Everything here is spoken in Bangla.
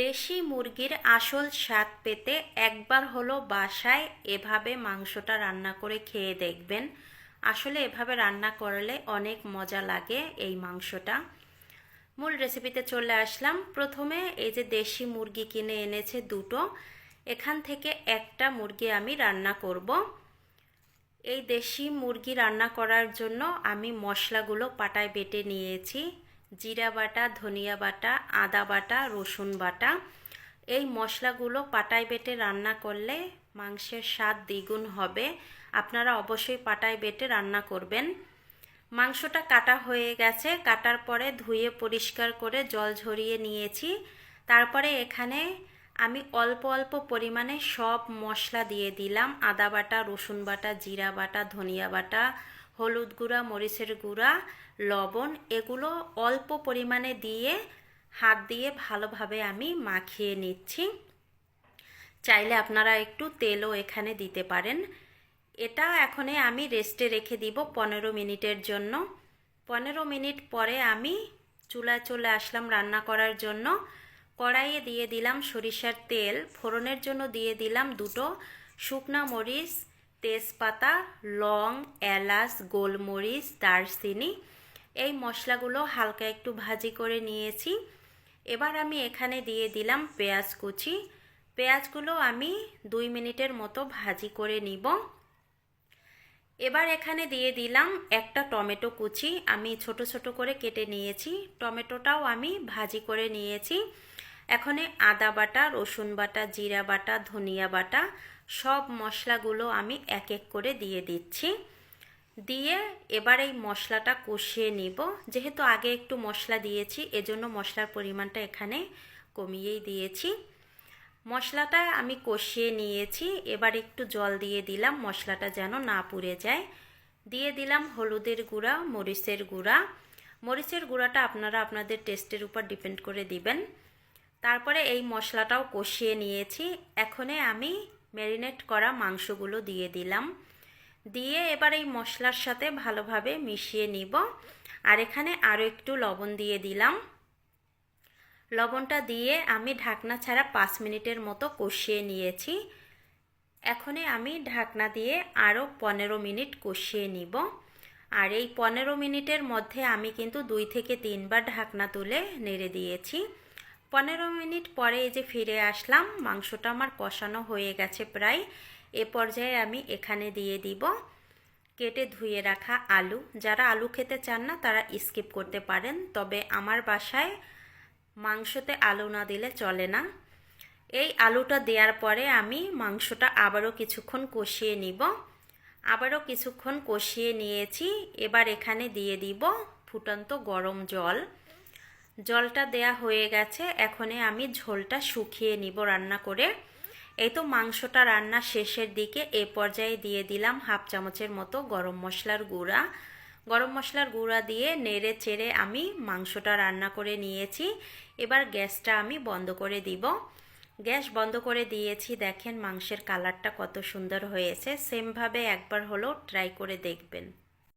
দেশি মুরগির আসল স্বাদ পেতে একবার হলো বাসায় এভাবে মাংসটা রান্না করে খেয়ে দেখবেন। আসলে এভাবে রান্না করলে অনেক মজা লাগে এই মাংসটা। মূল রেসিপিতে চলে আসলাম। প্রথমে এই যে দেশি মুরগি কিনে এনেছে দুটো, এখান থেকে একটা মুরগি আমি রান্না করব। এই দেশি মুরগি রান্না করার জন্য আমি মশলাগুলো পাটায় বেটে নিয়েছি। জিরা বাটা, ধনিয়া বাটা, আদা বাটা, রসুন বাটা। এই মশলাগুলো পাটায় বেটে রান্না করলে মাংসের স্বাদ দ্বিগুণ হবে। আপনারা অবশ্যই পাটায় বেটে রান্না করবেন। মাংসটা কাটা হয়ে গেছে। কাটার পরে ধুয়ে পরিষ্কার করে জল ঝরিয়ে নিয়েছি। তারপরে এখানে আমি অল্প অল্প পরিমাণে সব মশলা দিয়ে দিলাম। আদা বাটা, রসুন বাটা, জিরা বাটা, ধনিয়া বাটা হলুদ গুঁড়া, মরিচের গুঁড়া, লবণ, এগুলো অল্প পরিমাণে দিয়ে, হাত দিয়ে ভালোভাবে আমি মাখিয়ে নিচ্ছি। চাইলে আপনারা একটু তেলও এখানে দিতে পারেন। এটা এখনে আমি রেস্টে রেখে দিব পনেরো মিনিটের জন্য। পনেরো মিনিট পরে আমি চুলায় চলে আসলাম রান্না করার জন্য। কড়াইয়ে দিয়ে দিলাম সরিষার তেল। ফোড়নের জন্য দিয়ে দিলাম দুটো শুকনা মরিচ তেজপাতা, লং, এলাচ, গোলমরিচ, দারচিনি, এই মশলাগুলো হালকা একটু ভাজি করে নিয়েছি। এবার আমি এখানে দিয়ে দিলাম পেঁয়াজ কুচি। পেঁয়াজগুলো আমি দুই মিনিটের মতো ভাজি করে নিব। এবার এখানে দিয়ে দিলাম একটা টমেটো কুচি। আমি ছোট ছোট করে কেটে নিয়েছি। টমেটোটাও আমি ভাজি করে নিয়েছি। এখানে আদা বাটা, রসুন বাটা, জিরা বাটা, ধনিয়া বাটা সব মশলাগুলো আমি এক এক করে দিয়ে দিচ্ছি। দিয়ে এবার এই মশলাটা কষিয়ে নিব। যেহেতু আগে একটু মশলা দিয়েছি, এজন্য মশলার পরিমাণটা এখানে কমিয়েই দিয়েছি। মশলাটা আমি কষিয়ে নিয়েছি। এবার একটু জল দিয়ে দিলাম, মশলাটা যেন না পুড়ে যায়। দিয়ে দিলাম হলুদের গুঁড়া, মরিচের গুঁড়া। মরিচের গুঁড়াটা আপনারা আপনাদের টেস্টের উপর ডিপেন্ড করে দিবেন। তারপরে এই মশলাটাও কষিয়ে নিয়েছি। এখনে আমি ম্যারিনেট করা মাংসগুলো দিয়ে দিলাম। দিয়ে এবার এই মশলার সাথে ভালোভাবে মিশিয়ে নিব। আর এখানে আরও একটু লবণ দিয়ে দিলাম। লবণটা দিয়ে আমি ঢাকনা ছাড়া পাঁচ মিনিটের মতো কষিয়ে নিয়েছি। এখনে আমি ঢাকনা দিয়ে আরও পনেরো মিনিট কষিয়ে নিব। আর এই পনেরো মিনিটের মধ্যে আমি কিন্তু দুই থেকে তিনবার ঢাকনা তুলে নেড়ে দিয়েছি। পনেরো মিনিট পরে এই যে ফিরে আসলাম, মাংসটা আমার কষানো হয়ে গেছে প্রায়। এ পর্যায়ে আমি এখানে দিয়ে দিব কেটে ধুয়ে রাখা আলু। যারা আলু খেতে চান না, তারা স্কিপ করতে পারেন, তবে আমার বাসায় মাংসতে আলু না দিলে চলে না। এই আলুটা দেওয়ার পরে আমি মাংসটা আবারও কিছুক্ষণ কষিয়ে নিব। আবারও কিছুক্ষণ কষিয়ে নিয়েছি। এবার এখানে দিয়ে দিব ফুটন্ত গরম জল। জলটা দেয়া হয়ে গেছে, এখনে আমি ঝোলটা শুকিয়ে নিব রান্না করে। এই তো মাংসটা রান্না শেষের দিকে এ পর্যায়ে দিয়ে দিলাম হাফ চামচের মতো গরম মশলার গুঁড়া। গরম মশলার গুঁড়া দিয়ে নেড়ে চেড়ে আমি মাংসটা রান্না করে নিয়েছি। এবার গ্যাসটা আমি বন্ধ করে দিব। গ্যাস বন্ধ করে দিয়েছি, দেখেন মাংসের কালারটা কত সুন্দর হয়েছে। সেমভাবে একবার হলো, ট্রাই করে দেখবেন।